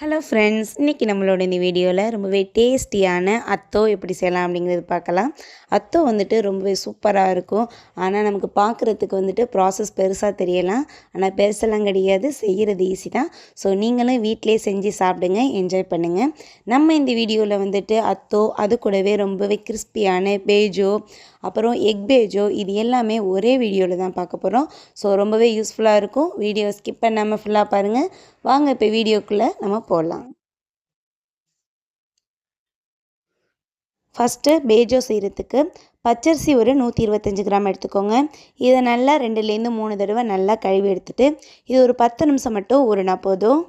Hello friends இன்றைக்கி நம்மளோட இந்த வீடியோவில் ரொம்பவே டேஸ்டியான அத்தோ எப்படி செய்யலாம் அப்படிங்கிறது பார்க்கலாம். அத்தோ வந்துட்டு ரொம்பவே சூப்பராக இருக்கும். ஆனால் நமக்கு பார்க்குறதுக்கு வந்துட்டு ப்ராசஸ் பெருசாக தெரியலாம். ஆனால் பெருசெல்லாம் கிடையாது. செய்கிறது ஈஸி தான். ஸோ நீங்களும் வீட்டிலே செஞ்சு சாப்பிடுங்க. என்ஜாய் பண்ணுங்கள் நம்ம இந்த வீடியோவில் வந்துட்டு அத்தோ அது கூடவே ரொம்பவே கிறிஸ்பியான பேஜோ அப்புறம் எக் பேஜோ இது எல்லாமே ஒரே வீடியோவில் தான் பார்க்க போகிறோம் ஸோ ரொம்பவே யூஸ்ஃபுல்லாக இருக்கும். வீடியோ ஸ்கிப் பண்ணாமல் ஃபுல்லாக பாருங்கள் வாங்க இப்போ வீடியோக்குள்ளே நம்ம போடலாம் ஃபஸ்ட்டு பேஜோ செய்கிறதுக்கு பச்சரிசி ஒரு நூற்றி இருபத்தஞ்சி கிராம் எடுத்துக்கோங்க. இதை நல்லா ரெண்டுலேருந்து மூணு தடவை நல்லா கழுவி எடுத்துகிட்டு இது ஒரு பத்து நிமிஷம் மட்டும் ஊறினா போதும்.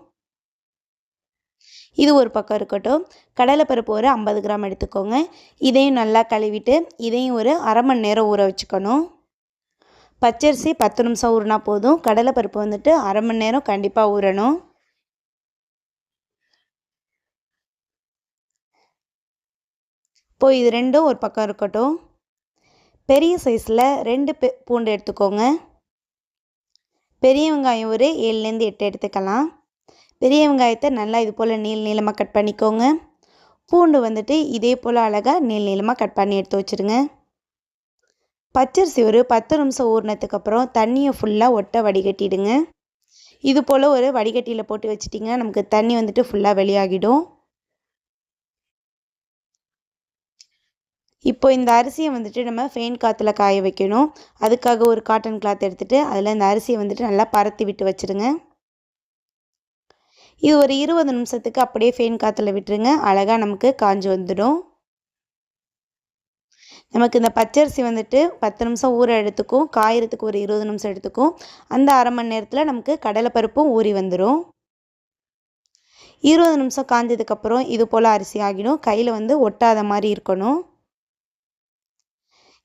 இது ஒரு பக்கம் இருக்கட்டும். கடலைப்பருப்பு ஒரு ஐம்பது கிராம் எடுத்துக்கோங்க. இதையும் நல்லா கழுவிட்டு இதையும் ஒரு அரை மணி நேரம் ஊற வச்சுக்கணும். பச்சரிசி பத்து நிமிஷம் ஊறினா போதும். கடலைப்பருப்பு வந்துட்டு அரை மணி நேரம் கண்டிப்பாக ஊறணும். இப்போ இது ரெண்டும் ஒரு பக்கம் இருக்கட்டும். பெரிய சைஸில் ரெண்டு பூண்டு எடுத்துக்கோங்க. பெரிய வெங்காயம் ஒரு ஏழுலேருந்து எட்டு எடுத்துக்கலாம். பெரிய வெங்காயத்தை நல்லா இது போல் நீள் நீளமாக கட் பண்ணிக்கோங்க. பூண்டு வந்துட்டு இதே போல் அழகாக நீள் நீளமாக கட் பண்ணி எடுத்து வச்சுருங்க. பச்சரிசி ஒரு பத்து நிமிஷம் ஊறினதுக்கப்புறம் தண்ணியை ஃபுல்லாக ஒட்ட வடிகட்டிடுங்க. இது போல் ஒரு வடிகட்டியில் போட்டு வச்சிட்டிங்கன்னா நமக்கு தண்ணி வந்துட்டு ஃபுல்லாக வெளியாகிடும். இப்போ இந்த அரிசியை வந்துட்டு நம்ம ஃபெயின் காற்றுல காய வைக்கணும். அதுக்காக ஒரு காட்டன் கிளாத் எடுத்துகிட்டு அதில் இந்த அரிசியை வந்துட்டு நல்லா பரத்தி விட்டு வச்சுருங்க. இது ஒரு இருபது நிமிஷத்துக்கு அப்படியே ஃபேன் காற்றுல விட்டுருங்க. அழகாக நமக்கு காஞ்சி வந்துடும். நமக்கு இந்த பச்சரிசி வந்துட்டு பத்து நிமிஷம் ஊற எடுத்துக்கும். காயறதுக்கு ஒரு இருபது நிமிஷம் எடுத்துக்கும். அந்த அரை மணி நேரத்தில் நமக்கு கடலைப்பருப்பும் ஊறி வந்துடும் இருபது நிமிஷம் காஞ்சதுக்கப்புறம் இது போல் அரிசி ஆகிடும். கையில் வந்து ஒட்டாத மாதிரி இருக்கணும்.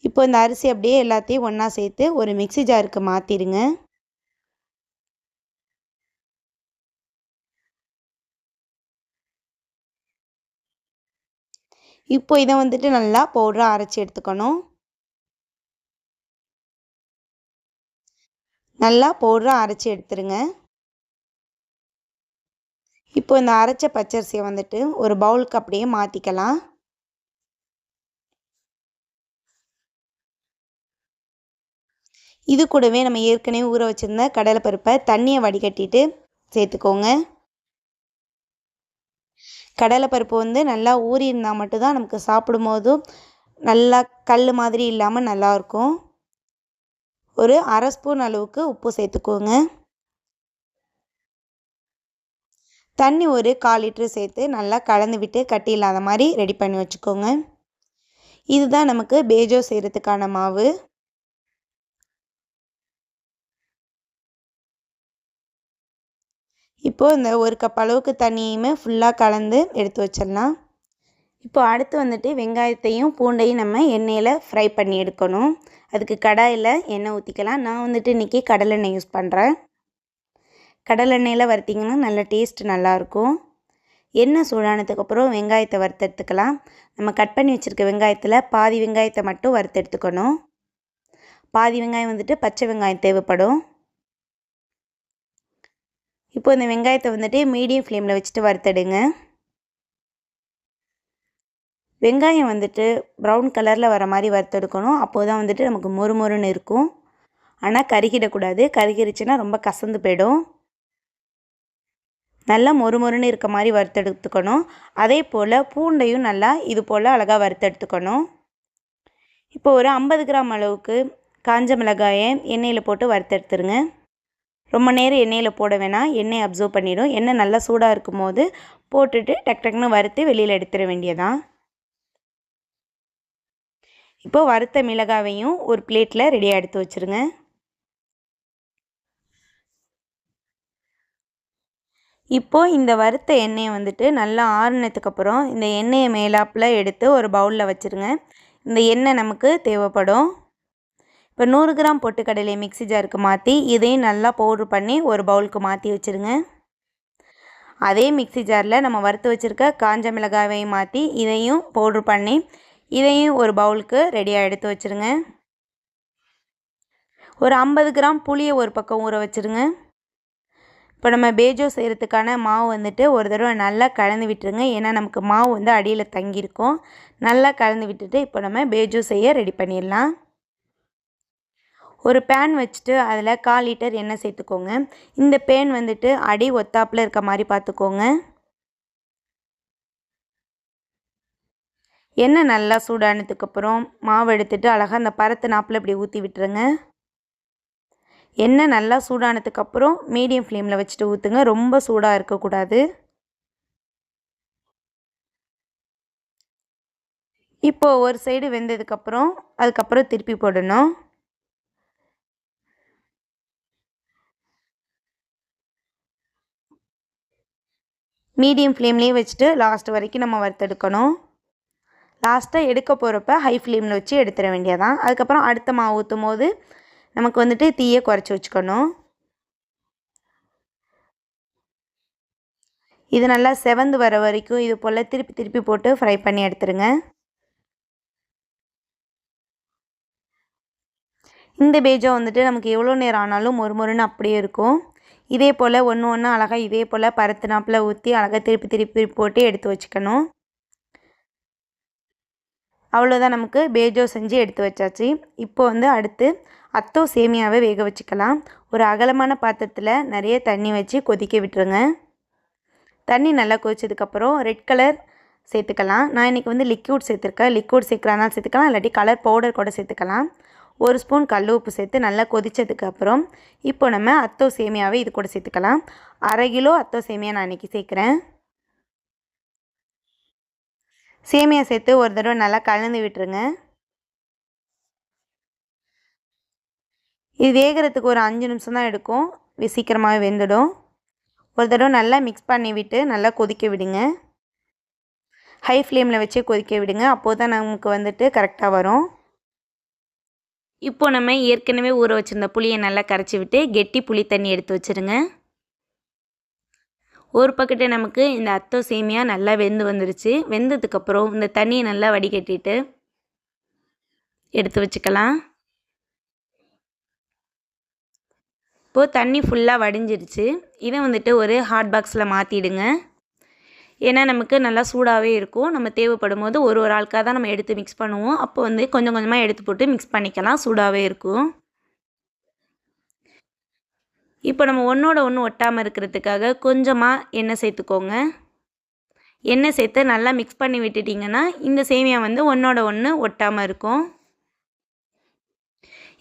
இப்போ இந்த அரிசி அப்படியே எல்லாத்தையும் ஒன்றா சேர்த்து ஒரு மிக்சி ஜாருக்கு மாற்றிடுங்க இப்போ இதை வந்துட்டு நல்லா பவுடராக அரைச்சி எடுத்துக்கணும். நல்லா பவுடராக அரைச்சி எடுத்துருங்க. இப்போ இந்த அரைச்ச பச்சரிசியை வந்துட்டு ஒரு பவுலுக்கு அப்படியே மாற்றிக்கலாம் இது கூடவே நம்ம ஏற்கனவே ஊற வச்சுருந்த கடலைப்பருப்பை தண்ணியை வடிகட்டிட்டு சேர்த்துக்கோங்க. கடலைப்பருப்பு வந்து நல்லா ஊறி இருந்தால் மட்டும்தான் நமக்கு சாப்பிடும் போதும் நல்லா கல் மாதிரி இல்லாமல் நல்லாயிருக்கும் ஒரு அரை ஸ்பூன் அளவுக்கு உப்பு சேர்த்துக்கோங்க. தண்ணி ஒரு கால் லிட்ரு சேர்த்து நல்லா கலந்து விட்டு கட்டி இல்லாத மாதிரி ரெடி பண்ணி வச்சுக்கோங்க. இதுதான் நமக்கு பேஜோ செய்கிறதுக்கான மாவு. இப்போது இந்த ஒரு கப் அளவுக்கு தண்ணியுமே ஃபுல்லாக கலந்து எடுத்து வச்சிடலாம். இப்போது அடுத்து வந்துட்டு வெங்காயத்தையும் பூண்டையும் நம்ம எண்ணெயில் ஃப்ரை பண்ணி எடுக்கணும். அதுக்கு கடாயில் எண்ணெய் ஊற்றிக்கலாம் நான் வந்துட்டு இன்றைக்கி கடலெண்ணெய் யூஸ் பண்ணுறேன் கடலெண்ணெயில் வறுத்திங்கன்னா நல்ல டேஸ்ட் நல்லாயிருக்கும் எண்ணெய் சூடானதுக்கப்புறம் வெங்காயத்தை வறுத்தெடுத்துக்கலாம் நம்ம கட் பண்ணி வச்சுருக்க வெங்காயத்தில் பாதி வெங்காயத்தை மட்டும் வறுத்தெடுத்துக்கணும் பாதி வெங்காயம் வந்துட்டு பச்சை வெங்காயம் தேவைப்படும். இப்போ இந்த வெங்காயத்தை வந்துட்டு மீடியம் ஃப்ளேமில் வச்சுட்டு வறுத்தடுங்க. வெங்காயம் வந்துட்டு ப்ரௌன் கலரில் வர மாதிரி வறுத்தெடுக்கணும். அப்போது தான் வந்துட்டு நமக்கு மொறுமொறுன்னு இருக்கும். ஆனால் கருகிடக்கூடாது. கருகிருச்சுன்னா ரொம்ப கசந்து போயிடும். நல்லா மொறுமொறுன்னு இருக்க மாதிரி வறுத்தெடுத்துக்கணும். அதே போல் பூண்டையும் நல்லா இது போல் அழகாக வறுத்தெடுத்துக்கணும். இப்போ ஒரு ஐம்பது கிராம் அளவுக்கு காஞ்ச மிளகாயை எண்ணெயில் போட்டு வறுத்தெடுத்துருங்க. ரொம்ப நேரம் எண்ணெயில் போட வேணாம் எண்ணெய் அப்சர்வ் பண்ணிடும் எண்ணெய் நல்லா சூடாக இருக்கும் போது போட்டுட்டு டக் டக்குன்னு வறுத்து வெளியில் எடுத்துட வேண்டியதான் இப்போது வறுத்த மிளகாவையும் ஒரு பிளேட்டில் ரெடியாக எடுத்து வச்சுருங்க. இப்போது இந்த வறுத்த எண்ணெயை வந்துட்டு நல்லா ஆறுனதுக்கப்புறம் இந்த எண்ணெயை மேலாப்பில் எடுத்து ஒரு பவுலில் வச்சுருங்க. இந்த எண்ணெய் நமக்கு தேவைப்படும். இப்போ நூறு கிராம் பொட்டுக்கடலையை மிக்சி ஜாருக்கு மாற்றி இதையும் நல்லா பவுட்ரு பண்ணி ஒரு பவுலுக்கு மாற்றி வச்சுருங்க. அதே மிக்சி ஜாரில் நம்ம வறுத்து வச்சுருக்க காஞ்ச மிளகாவையும் மாற்றி இதையும் பவுட்ரு பண்ணி இதையும் ஒரு பவுலுக்கு ரெடியாக எடுத்து வச்சுருங்க. ஒரு ஐம்பது கிராம் புளியை ஒரு பக்கம் ஊற வச்சுருங்க. இப்போ நம்ம பேஜோ செய்கிறதுக்கான மாவு வந்துட்டு ஒரு தடவை நல்லா கலந்து விட்டுருங்க. ஏன்னா நமக்கு மாவு வந்து அடியில் தங்கியிருக்கும். நல்லா கலந்து விட்டுட்டு இப்போ நம்ம பேஜோ செய்ய ரெடி பண்ணிடலாம். ஒரு பேன் வச்சுட்டு அதில் கால் லிட்டர் எண்ணெய் சேர்த்துக்கோங்க. இந்த பேன் வந்துட்டு அடி ஒத்தாப்பில் இருக்க மாதிரி பார்த்துக்கோங்க எண்ணெய் நல்லா சூடானதுக்கப்புறம் மாவு எடுத்துட்டு அழகாக அந்த பரத்து நாப்பில் இப்படி ஊற்றி விட்டுருங்க. எண்ணெய் நல்லா சூடானதுக்கப்புறம் மீடியம் ஃப்ளேமில் வச்சுட்டு ஊற்றுங்க ரொம்ப சூடாக இருக்கக்கூடாது. இப்போது ஒரு சைடு வெந்ததுக்கப்புறம் அதுக்கப்புறம் திருப்பி போடணும். மீடியம் ஃப்ளேம்லேயே வச்சுட்டு லாஸ்ட் வரைக்கும் நம்ம வறுத்தெடுக்கணும் லாஸ்ட்டாக எடுக்க போகிறப்ப ஹை ஃப்ளேமில் வச்சு எடுத்துட வேண்டியதான் அதுக்கப்புறம் அடுத்த மாவு ஊற்றும் போது நமக்கு வந்துட்டு தீயை குறைச்சி வச்சுக்கணும். இது நல்லா செவந்து வர வரைக்கும் இது போல் திருப்பி திருப்பி போட்டு ஃப்ரை பண்ணி எடுத்துருங்க. இந்த பேஜா வந்துட்டு நமக்கு எவ்வளோ நேரம் ஆனாலும் ஒரு முறைன்னு அப்படியே இருக்கும். இதே போல் ஒன்று ஒன்று அழகாக இதே போல் பருத்து நாப்பில் ஊற்றி அழகாக திருப்பி திருப்பி போட்டு எடுத்து வச்சுக்கணும். அவ்வளோதான் நமக்கு பேஜோ செஞ்சு எடுத்து வச்சாச்சு. இப்போ வந்து அடுத்து அத்தோ சேமியாவை வேக வச்சுக்கலாம். ஒரு அகலமான பாத்திரத்தில் நிறைய தண்ணி வச்சு கொதிக்க விட்டுருங்க. தண்ணி நல்லா கொதிச்சதுக்கப்புறம் ரெட் கலர் சேர்த்துக்கலாம். நான் இன்றைக்கி வந்து லிக்யூட் சேர்த்துருக்கேன். லிக்யூட் சேர்க்குறதுனால சேர்த்துக்கலாம். இல்லாட்டி கலர் பவுடர் கூட சேர்த்துக்கலாம். ஒரு ஸ்பூன் கல் உப்பு சேர்த்து நல்லா கொதித்ததுக்கப்புறம் இப்போ நம்ம அத்தோ சேமியாவை இது கூட சேர்த்துக்கலாம். அரை கிலோ அத்தோ சேமியா நான் இன்றைக்கி சேர்க்குறேன். சேமியா சேர்த்து ஒரு தடவை நல்லா கலந்து விட்டுருங்க. இது வேகிறதுக்கு ஒரு அஞ்சு நிமிஷம் தான் எடுக்கும். சீக்கிரமாகவே வெந்துடும். ஒரு தடவை நல்லா மிக்ஸ் பண்ணி விட்டு நல்லா கொதிக்க விடுங்க. ஹை ஃப்ளேமில் வச்சே கொதிக்க விடுங்க. அப்போது தான் நமக்கு வந்துட்டு கரெக்டாக வரும். இப்போ நம்ம ஏற்கனவே ஊற வச்சுருந்த புளியை நல்லா கரைச்சி விட்டு கெட்டி புளி தண்ணி எடுத்து வச்சுருங்க. ஒரு பக்கெட்டு நமக்கு இந்த அத்தோ சேமியா நல்லா வெந்து வந்துருச்சு. வெந்ததுக்கப்புறம் இந்த தண்ணியை நல்லா வடிகட்டிட்டு எடுத்து வச்சுக்கலாம். இப்போது தண்ணி ஃபுல்லாக வடிஞ்சிருச்சு. இதை வந்துட்டு ஒரு ஹாட் பாக்ஸில் மாற்றிடுங்க ஏன்னா நமக்கு நல்லா சூடாகவே இருக்கும். நம்ம தேவைப்படும் போது ஒரு ஒரு ஆளுக்காக தான் நம்ம எடுத்து மிக்ஸ் பண்ணுவோம். அப்போ வந்து கொஞ்சம் கொஞ்சமாக எடுத்து போட்டு மிக்ஸ் பண்ணிக்கலாம். சூடாகவே இருக்கும். இப்போ நம்ம ஒன்றோட ஒன்று ஒட்டாமல் இருக்கிறதுக்காக கொஞ்சமாக எண்ணெய் சேர்த்துக்கோங்க. எண்ணெய் சேர்த்து நல்லா மிக்ஸ் பண்ணி விட்டுட்டிங்கன்னா இந்த சேமியா வந்து ஒன்றோட ஒன்று ஒட்டாமல் இருக்கும்.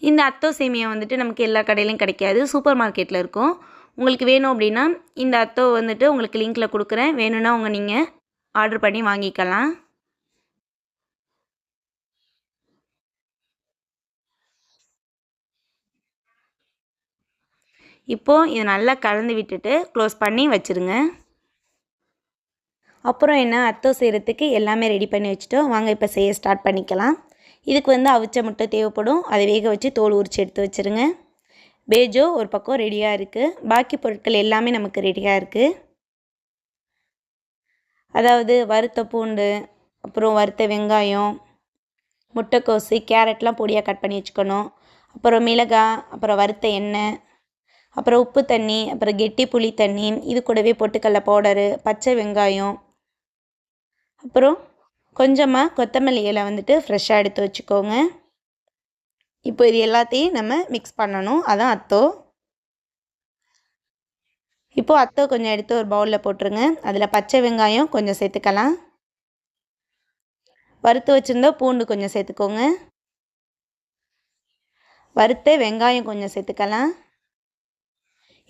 இந்த அத்தோ சேமியா வந்துட்டு நமக்கு எல்லா கடையிலையும் கிடைக்காது. சூப்பர் மார்க்கெட்டில் இருக்கும். உங்களுக்கு வேணும் அப்படின்னா இந்த அத்தோ வந்துட்டு உங்களுக்கு லிங்க்கில் கொடுக்குறேன். வேணும்னா உங்கள் நீங்கள் ஆர்டர் பண்ணி வாங்கிக்கலாம். இப்போது இதை நல்லா கலந்து விட்டுட்டு க்ளோஸ் பண்ணி வச்சுருங்க. அப்புறம் என்ன? அத்தோ செய்கிறதுக்கு எல்லாமே ரெடி பண்ணி வச்சுட்டோம். வாங்க இப்போ செய்ய ஸ்டார்ட் பண்ணிக்கலாம். இதுக்கு வந்து அவிச்ச முட்டை தேவைப்படும். அதை வேக வச்சு தோல் உரிச்சு எடுத்து வச்சுருங்க. பேஜோ ஒரு பக்கம் ரெடியாக இருக்குது பாக்கி பொருட்கள் எல்லாமே நமக்கு ரெடியாக இருக்குது அதாவது வறுத்த பூண்டு அப்புறம் வறுத்த வெங்காயம் முட்டைக்கோசு கேரட்லாம் பொடியாக கட் பண்ணி வச்சுக்கணும். அப்புறம் மிளகாய் அப்புறம் வறுத்த எண்ணெய் அப்புறம் உப்பு தண்ணி அப்புறம் கெட்டி புளி தண்ணி இது கூடவே பொட்டுக்கடல பவுடரு பச்சை வெங்காயம். அப்புறம் கொஞ்சமாக கொத்தமல்லி இலை வந்துட்டு ஃப்ரெஷ்ஷாக எடுத்து வச்சுக்கோங்க. இப்போ இது எல்லாத்தையும் நம்ம மிக்ஸ் பண்ணணும். அதான் அத்தோ. இப்போது அத்தோ கொஞ்சம் எடுத்து ஒரு பவுலில் போட்டுருங்க. அதில் பச்சை வெங்காயம் கொஞ்சம் சேர்த்துக்கலாம். வறுத்து வச்சுருந்தா பூண்டு கொஞ்சம் சேர்த்துக்கோங்க. வறுத்த வெங்காயம் கொஞ்சம் சேர்த்துக்கலாம்.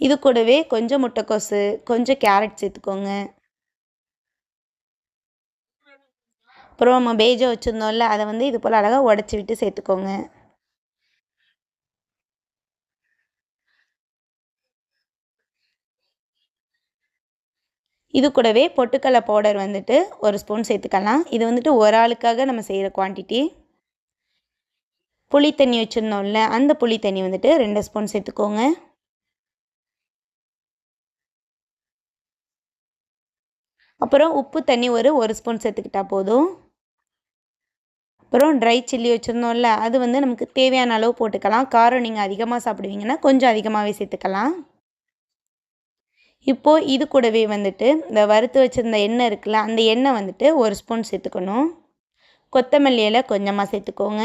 இது கூடவே கொஞ்சம் முட்டைக்கோசு கொஞ்சம் கேரட் சேர்த்துக்கோங்க. அப்புறம் நம்ம பேஜோ வச்சுருந்தோம்ல அதை வந்து இது போல் அழகாக உடச்சி விட்டு சேர்த்துக்கோங்க. இது கூடவே பொட்டுக்கடலை பவுடர் வந்துட்டு ஒரு ஸ்பூன் சேர்த்துக்கலாம். இது வந்துட்டு ஒரு ஆளுக்காக நம்ம செய்கிற குவான்டிட்டி புளி தண்ணி வச்சுருந்தோம்ல அந்த புளி தண்ணி வந்துட்டு ரெண்டு ஸ்பூன் சேர்த்துக்கோங்க. அப்புறம் உப்பு தண்ணி ஒரு ஒரு ஸ்பூன் சேர்த்துக்கிட்டா போதும். அப்புறம் ட்ரை சில்லி வச்சுருந்தோம்ல அது வந்து நமக்கு தேவையான அளவு போட்டுக்கலாம். காரம் நீங்கள் அதிகமாக சாப்பிடுவீங்கன்னா கொஞ்சம் அதிகமாகவே சேர்த்துக்கலாம். இப்போது இது கூடவே வந்துட்டு இந்த வறுத்து வச்சுருந்த எண்ணெய் இருக்குல்ல அந்த எண்ணெய் வந்துட்டு ஒரு ஸ்பூன் சேர்த்துக்கணும். கொத்தமல்லி இலை கொஞ்சமாக சேர்த்துக்கோங்க.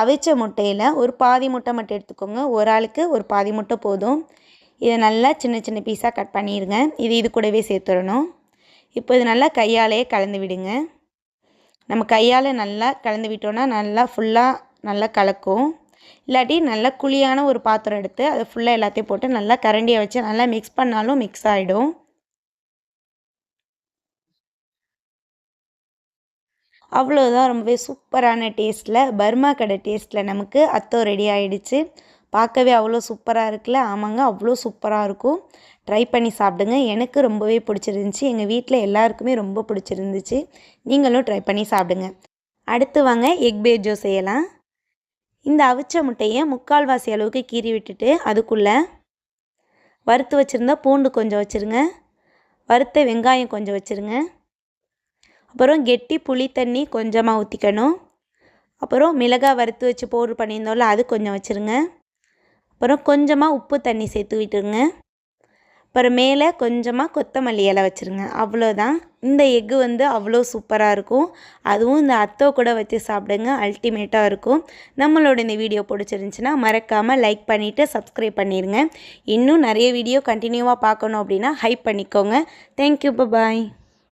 அவிச்ச முட்டையில் ஒரு பாதி முட்டை மட்டும் எடுத்துக்கோங்க. ஒரு ஆளுக்கு ஒரு பாதி முட்டை போதும். இதை நல்லா சின்ன சின்ன பீஸாக கட் பண்ணிடுங்க இது இது கூடவே சேர்த்துடணும். இப்போ இது நல்லா கையாலேயே கலந்து விடுங்க. நம்ம கையால் நல்லா கலந்து விட்டோன்னா நல்லா ஃபுல்லாக நல்லா கலக்கும். இல்லாட்டி நல்லா குழியான ஒரு பாத்திரம் எடுத்து அதை ஃபுல்லாக எல்லாத்தையும் போட்டு நல்லா கரண்டியை வச்சு நல்லா மிக்ஸ் பண்ணாலும் மிக்ஸ் ஆகிடும் அவ்வளோதான் ரொம்பவே சூப்பரான டேஸ்ட்டில் பர்மா கடை டேஸ்ட்டில் நமக்கு அத்தோ ரெடி ஆகிடுச்சு பார்க்கவே அவ்வளோ சூப்பராக இருக்குல்ல? ஆமாங்க அவ்வளோ சூப்பராக இருக்கும். ட்ரை பண்ணி சாப்பிடுங்க. எனக்கு ரொம்பவே பிடிச்சிருந்துச்சி. எங்கள் வீட்டில் எல்லாருக்குமே ரொம்ப பிடிச்சிருந்துச்சு. நீங்களும் ட்ரை பண்ணி சாப்பிடுங்க. அடுத்து வாங்க எக் பேஜோ செய்யலாம். இந்த அவிச்ச முட்டையை முக்கால்வாசி அளவுக்கு கீறி விட்டுட்டு அதுக்குள்ளே வறுத்து வச்சுருந்தா பூண்டு கொஞ்சம் வச்சுருங்க. வறுத்த வெங்காயம் கொஞ்சம் வச்சுருங்க. அப்புறம் கெட்டி புளி தண்ணி கொஞ்சமாக ஊற்றிக்கணும் அப்புறம் மிளகாய் வறுத்து வச்சு பவுட்ரு பண்ணியிருந்தோம்ல அது கொஞ்சம் வச்சுருங்க. அப்புறம் கொஞ்சமாக உப்பு தண்ணி சேர்த்து விட்டுருங்க. அப்புறம் மேலே கொஞ்சமாக கொத்தமல்லி இலை வச்சுருங்க. அவ்வளோதான் இந்த எக்கு வந்து அவ்வளோ சூப்பராக இருக்கும். அதுவும் இந்த அத்தோ கூட வச்சு சாப்பிடுங்க அல்டிமேட்டாக இருக்கும். நம்மளோட இந்த வீடியோ பிடிச்சிருந்துச்சின்னா மறக்காமல் லைக் பண்ணிவிட்டு சப்ஸ்கிரைப் பண்ணிடுங்க இன்னும் நிறைய வீடியோ கண்டினியூவாக பார்க்கணும் அப்படின்னா ஹைப் பண்ணிக்கோங்க. Thank you bye